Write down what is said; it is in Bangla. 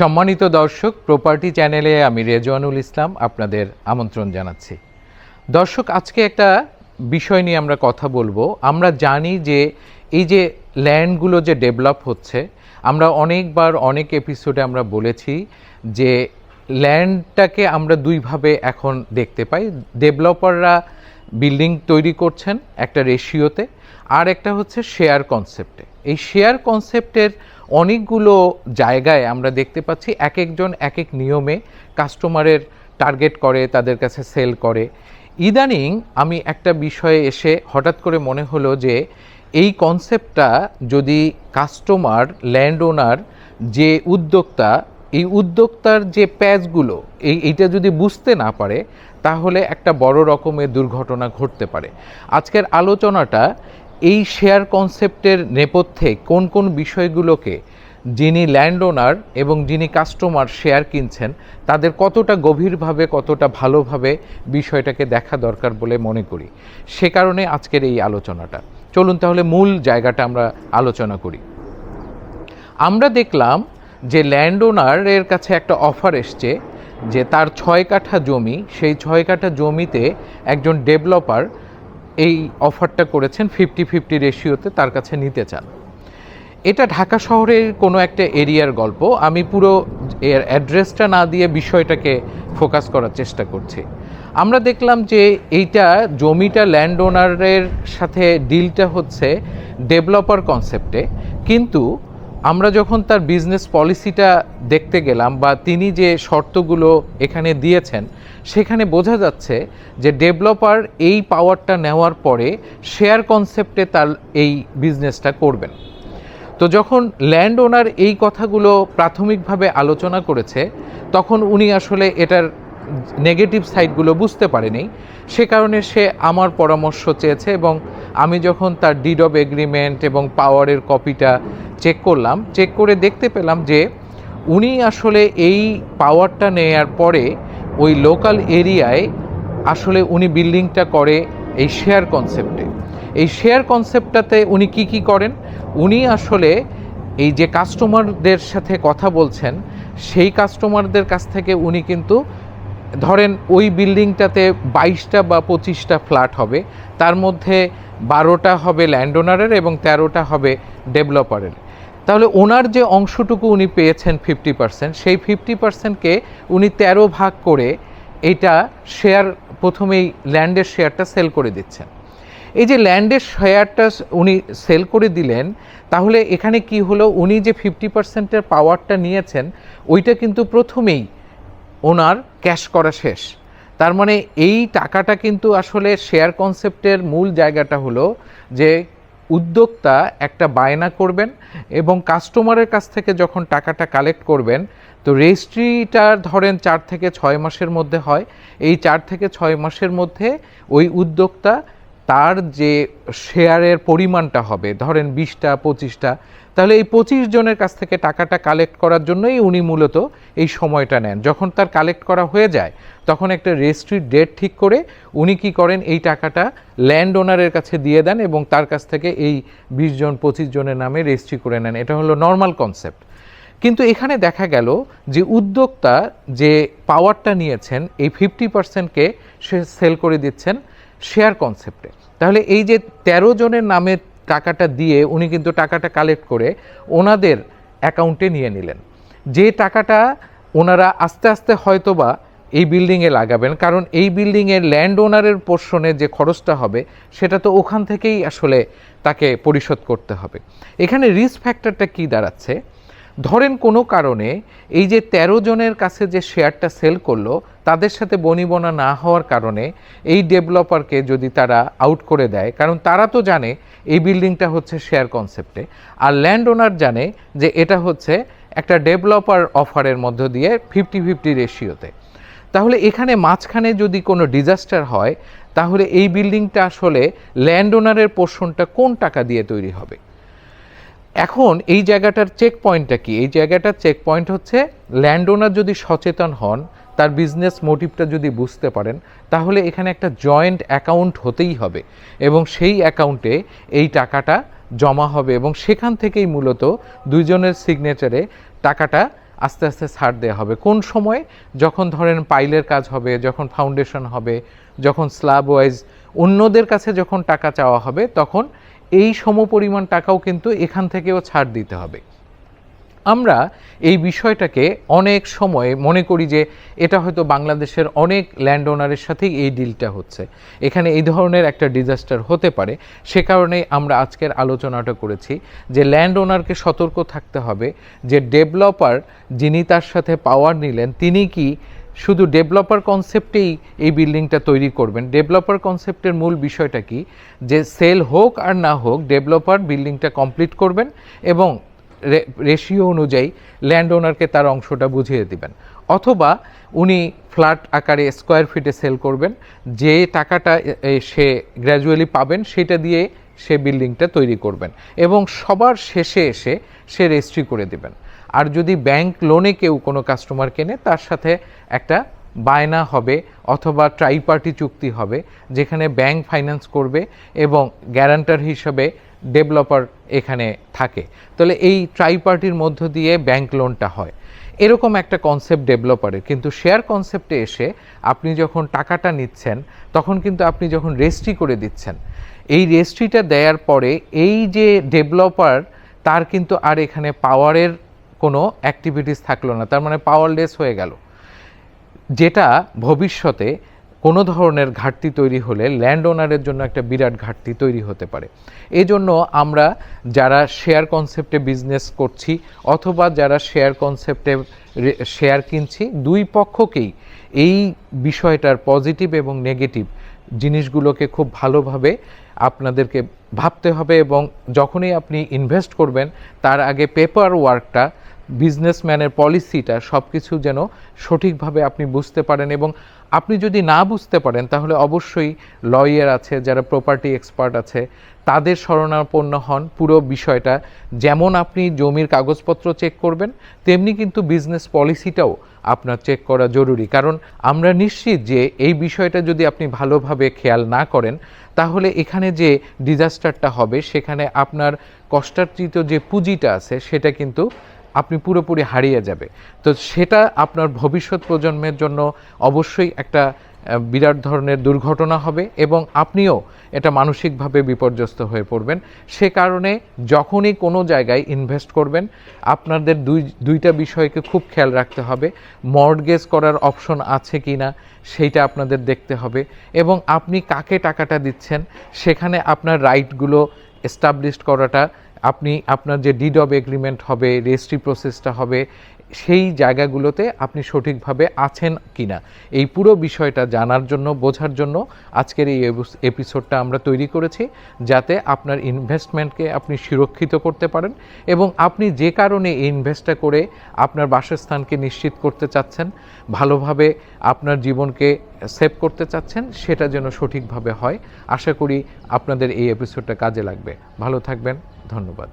সম্মানিত দর্শক প্রপার্টি চ্যানেলে আমি রেজওয়ানুল ইসলাম আপনাদের আমন্ত্রণ জানাচ্ছি। দর্শক, আজকে একটা বিষয় নিয়ে আমরা কথা বলব। আমরা জানি যে এই যে ল্যান্ডগুলো যে ডেভেলপ হচ্ছে, আমরা অনেকবার, অনেক এপিসোডে আমরা বলেছি যে ল্যান্ডটাকে আমরা দুইভাবে এখন দেখতে পাই। ডেভেলপাররা বিল্ডিং তৈরি করছেন একটা রেশিওতে, আর একটা হচ্ছে শেয়ার কনসেপ্টে। এই শেয়ার কনসেপ্টের অনেকগুলো জায়গায় আমরা দেখতে পাচ্ছি এক একজন, এক এক নিয়মে কাস্টমারের টার্গেট করে, তাদের কাছে সেল করে। ইদানিং আমি একটা বিষয়ে এসে হঠাৎ করে মনে হলো যে, এই কনসেপ্টটা যদি কাস্টমার ল্যান্ড ওনার যে উদ্যোক্তা, এই উদ্যোক্তার যে প্যাচগুলো, এই, এইটা যদি বুঝতে না পারে, তাহলে একটা বড় রকমের দুর্ঘটনা ঘটতে পারে। আজকের আলোচনাটা এই শেয়ার কনসেপ্টের নেপথ্যে কোন কোন বিষয়গুলোকে যিনি ল্যান্ড ওনার এবং যিনি কাস্টমার শেয়ার কিনছেন, তাদের কতটা গভীরভাবে, কতটা ভালোভাবে বিষয়টাকে দেখা দরকার বলে মনে করি। সে কারণে আজকের এই আলোচনাটা। চলুন তাহলে মূল জায়গাটা আমরা আলোচনা করি। আমরা দেখলাম যে ল্যান্ড ওনারের কাছে একটা অফার এসছে যে তার ছয় কাঠা জমি, সেই ছয় কাঠা জমিতে একজন ডেভেলপার এই অফারটা করেছেন ফিফটি ফিফটি রেশিওতে তার কাছে নিতে চান। এটা ঢাকা শহরের কোনো একটা এরিয়ার গল্প। আমি পুরো এর অ্যাড্রেসটা না দিয়ে বিষয়টাকে ফোকাস করার চেষ্টা করছি। আমরা দেখলাম যে এইটা জমিটা ল্যান্ড ওনারের সাথে ডিলটা হচ্ছে ডেভেলপার কনসেপ্টে। কিন্তু আমরা যখন তার বিজনেস পলিসিটা দেখতে গেলাম বা তিনি যে শর্তগুলো এখানে দিয়েছেন, সেখানে বোঝা যাচ্ছে যে ডেভেলপার এই পাওয়ারটা নেওয়ার পরে শেয়ার কনসেপ্টে তার এই বিজনেসটা করবেন। তো যখন ল্যান্ড ওনার এই কথাগুলো প্রাথমিকভাবে আলোচনা করেছে, তখন উনি আসলে এটার নেগেটিভ সাইডগুলো বুঝতে পারেনি। সে কারণে সে আমার পরামর্শ চেয়েছে এবং আমি যখন তার ডিড অফ এগ্রিমেন্ট এবং পাওয়ারের কপিটা চেক করলাম চেক করে দেখতে পেলাম যে উনি আসলে এই পাওয়ারটা নেয়ার পরে ওই লোকাল এরিয়ায় আসলে উনি বিল্ডিংটা করে এই শেয়ার কনসেপ্টে এই শেয়ার কনসেপ্টটাতে উনি কি কি করেন? উনি আসলে এই যে কাস্টমারদের সাথে কথা বলছেন, সেই কাস্টমারদের কাছ থেকে উনি কিন্তু ধরেন ওই বিল্ডিংটাতে বাইশটা বা পঁচিশটা ফ্ল্যাট হবে, তার মধ্যে বারোটা হবে ল্যান্ড ওনারের এবং তেরোটা হবে ডেভেলপারের তাহলে ওনার যে অংশটুকু উনি পেয়েছেন ফিফটি পার্সেন্ট সেই ফিফটি পার্সেন্টকে উনি তেরো ভাগ করে এটা শেয়ার প্রথমেই ল্যান্ডের শেয়ারটা সেল করে দিচ্ছেন। এই যে ল্যান্ডের শেয়ারটা উনি সেল করে দিলেন, তাহলে এখানে কি হলো? উনি যে ফিফটি পার্সেন্টের পাওয়ারটা নিয়েছেন, ওইটা কিন্তু প্রথমেই ওনার ক্যাশ করা শেষ। তার মানে এই টাকাটা কিন্তু আসলে শেয়ার কনসেপ্টের মূল জায়গাটা হলো যে উদ্যোক্তা একটা বায়না করবেন এবং কাস্টমারের কাছ থেকে যখন টাকাটা কালেক্ট করবেন, তো রেজিস্ট্রিটা ধরেন চার থেকে ছয় মাসের মধ্যে হয়। এই চার থেকে ছয় মাসের মধ্যে ওই উদ্যোক্তা তার যে শেয়ারের পরিমাণটা হবে, ধরেন বিশটা, পঁচিশটা, তাহলে এই পঁচিশ জনের কাছ থেকে টাকাটা কালেক্ট করার জন্যই উনি মূলত এই সময়টা নেন। যখন তার কালেক্ট করা হয়ে যায়, তখন একটা রেজিস্ট্রির ডেট ঠিক করে উনি কি করেন, এই টাকাটা ল্যান্ড ওনারের কাছে দিয়ে দেন এবং তার কাছ থেকে এই বিশ জন, পঁচিশ জনের নামে রেজিস্ট্রি করে নেন। এটা হলো নর্মাল কনসেপ্ট কিন্তু এখানে দেখা গেল যে উদ্যোক্তা যে পাওয়ারটা নিয়েছেন, এই ফিফটি পার্সেন্টকে সে সেল করে দিচ্ছেন শেয়ার কনসেপ্টে তাহলে এই যে তেরো জনের নামে টাকাটা দিয়ে উনি কিন্তু টাকাটা কালেক্ট করে ওনাদের অ্যাকাউন্টে নিয়ে নিলেন। যে টাকাটা ওনারা আস্তে আস্তে হয়তোবা এই বিল্ডিংয়ে লাগাবেন, কারণ এই বিল্ডিংয়ের ল্যান্ড ওনারের পোর্শনে যে খরচটা হবে, সেটা তো ওখান থেকেই আসলে তাকে পরিশোধ করতে হবে। এখানে রিস্ক ফ্যাক্টরটা কী দাঁড়াচ্ছে? ধরেন কোনো কারণে এই যে ১৩ জনের কাছে যে শেয়ারটা সেল করল, তাদের সাথে বনিবনা না হওয়ার কারণে এই ডেভেলপারকে যদি তারা আউট করে দেয়, কারণ তারা তো জানে এই বিল্ডিংটা হচ্ছে শেয়ার কনসেপ্টে। আর ল্যান্ড ওনার জানে যে এটা হচ্ছে একটা ডেভেলপার অফারের মধ্য দিয়ে ফিফটি ফিফটি রেশিওতে। তাহলে এখানে মাঝখানে যদি কোনো ডিজাস্টার হয়, তাহলে এই বিল্ডিংটা আসলে ল্যান্ড ওনারের পোর্শনটা কোন টাকা দিয়ে তৈরি হবে? এখন এই জায়গাটার চেক পয়েন্টটা কি? এই জায়গাটার চেক পয়েন্ট হচ্ছে ল্যান্ড ওনার যদি সচেতন হন, তার বিজনেস মোটিভটা যদি বুঝতে পারেন, তাহলে এখানে একটা জয়েন্ট অ্যাকাউন্ট হতেই হবে এবং সেই অ্যাকাউন্টে এই টাকাটা জমা হবে এবং সেখান থেকেই মূলত দুইজনের সিগনেচারে টাকাটা আস্তে আস্তে ছাড় দেওয়া হবে। কোন সময়? যখন ধরেন পাইলের কাজ হবে, যখন ফাউন্ডেশন হবে, যখন স্ল্যাব ওয়াইজ অন্যদের কাছে যখন টাকা চাওয়া হবে, তখন এই সমপরিমাণ টাকাও কিন্তু এখান থেকেও ছাড় দিতে হবে। আমরা এই বিষয়টাকে অনেক সময় মনে করি যে এটা হয়তো বাংলাদেশের অনেক ল্যান্ড ওনারের সাথেই এই ডিলটা হচ্ছে। এখানে এই ধরনের একটা ডিজাস্টার হতে পারে। সে কারণে আমরা আজকের আলোচনাটা করেছি যে ল্যান্ড ওনারকে সতর্ক থাকতে হবে, যে ডেভেলপার যিনি তার সাথে পাওয়ার নিলেন, তিনি কি শুধু ডেভেলপার কনসেপ্টেই এই বিল্ডিংটা তৈরি করবেন। ডেভেলপার কনসেপ্টের মূল বিষয়টা কি? যে সেল হোক আর না হোক ডেভেলপার বিল্ডিংটা কমপ্লিট করবেন এবং রেশিও অনুযায়ী ল্যান্ড ওনারকে তার অংশটা বুঝিয়ে দিবেন। অথবা উনি ফ্ল্যাট আকারে স্কোয়ার ফিটে সেল করবেন, যে টাকাটা সে গ্র্যাজুয়ালি পাবেন, সেটা দিয়ে সে বিল্ডিংটা তৈরি করবেন এবং সবার শেষে এসে সে রেজিস্ট্রি করে দেবেন। আর যদি ব্যাংক লোনে কেউ কোনো কাস্টমার কেনে, তার সাথে একটা বায়না হবে অথবা ট্রাই পার্টি চুক্তি হবে, যেখানে ব্যাংক ফাইন্যান্স করবে এবং গ্যারান্টার হিসাবে ডেভেলপার এখানে থাকে। তাহলে এই ট্রাই পার্টির মধ্য দিয়ে ব্যাংক লোনটা হয়। এরকম একটা কনসেপ্ট ডেভেলপারের কিন্তু শেয়ার কনসেপ্টে এসে আপনি যখন টাকাটা নিচ্ছেন, তখন কিন্তু আপনি যখন রেজিস্ট্রি করে দিচ্ছেন, এই রেজিস্ট্রিটা দেওয়ার পরে এই যে ডেভেলপার তার কিন্তু আর এখানে পাওয়ারের কোনো অ্যাক্টিভিটিস থাকল না, তার মানে পাওয়ারলেস হয়ে গেল। যেটা ভবিষ্যতে কোনো ধরনের ঘাটতি তৈরি হলে ল্যান্ড ওনারের জন্য একটা বিরাট ঘাটতি তৈরি হতে পারে। এই জন্য আমরা যারা শেয়ার কনসেপ্টে বিজনেস করছি অথবা যারা শেয়ার কনসেপ্টে শেয়ার কিনছি, দুই পক্ষকেই এই বিষয়টার পজিটিভ এবং নেগেটিভ জিনিসগুলোকে খুব ভালোভাবে আপনাদেরকে ভাবতে হবে এবং যখনই আপনি ইনভেস্ট করবেন, তার আগে পেপার ওয়ার্কটা বিজনেসম্যানের পলিসিটা সব কিছু যেন সঠিকভাবে আপনি বুঝতে পারেন এবং আপনি যদি না বুঝতে পারেন, তাহলে অবশ্যই লয়ার আছে, যারা প্রপার্টি এক্সপার্ট আছে, তাদের শরণাপন্ন হন। পুরো বিষয়টা যেমন আপনি জমির কাগজপত্র চেক করবেন, তেমনি কিন্তু বিজনেস পলিসিটাও আপনার চেক করা জরুরি। কারণ আমরা নিশ্চিত যে এই বিষয়টা যদি আপনি ভালোভাবে খেয়াল না করেন, তাহলে এখানে যে ডিজাস্টারটা হবে, সেখানে আপনার কষ্টার্জিত যে পুঁজিটা আছে, সেটা কিন্তু আপনি পুরোপুরি হারিয়ে যাবে। তো সেটা আপনার ভবিষ্যৎ প্রজন্মের জন্য অবশ্যই একটা বিরাট ধরনের দুর্ঘটনা হবে এবং আপনিও এটা মানসিকভাবে বিপর্যস্ত হয়ে পড়বেন। সে কারণে যখনই কোনো জায়গায় ইনভেস্ট করবেন, আপনাদের দুই, দুইটা বিষয়কে খুব খেয়াল রাখতে হবে। মর্টগেজ করার অপশন আছে কি না সেইটা আপনাদের দেখতে হবে এবং আপনি কাকে টাকাটা দিচ্ছেন সেখানে আপনার রাইটগুলো এস্টাবলিশড করাটা আপনি আপনার যে ডিড অব এগ্রিমেন্ট হবে রেজিস্ট্রি প্রসেসটা হবে, সেই জায়গাগুলোতে আপনি সঠিকভাবে আছেন কি না এই পুরো বিষয়টা জানার জন্য, বোঝার জন্য আজকের এই এপিসোডটা আমরা তৈরি করেছি, যাতে আপনার ইনভেস্টমেন্টকে আপনি সুরক্ষিত করতে পারেন এবং আপনি যে কারণে এই ইনভেস্টটা করে আপনার বাসস্থানকে নিশ্চিত করতে চাচ্ছেন, ভালোভাবে আপনার জীবনকে সেভ করতে চাচ্ছেন, সেটা যেন সঠিকভাবে হয়। আশা করি আপনাদের এই এপিসোডটা কাজে লাগবে। ভালো থাকবেন। ধন্যবাদ।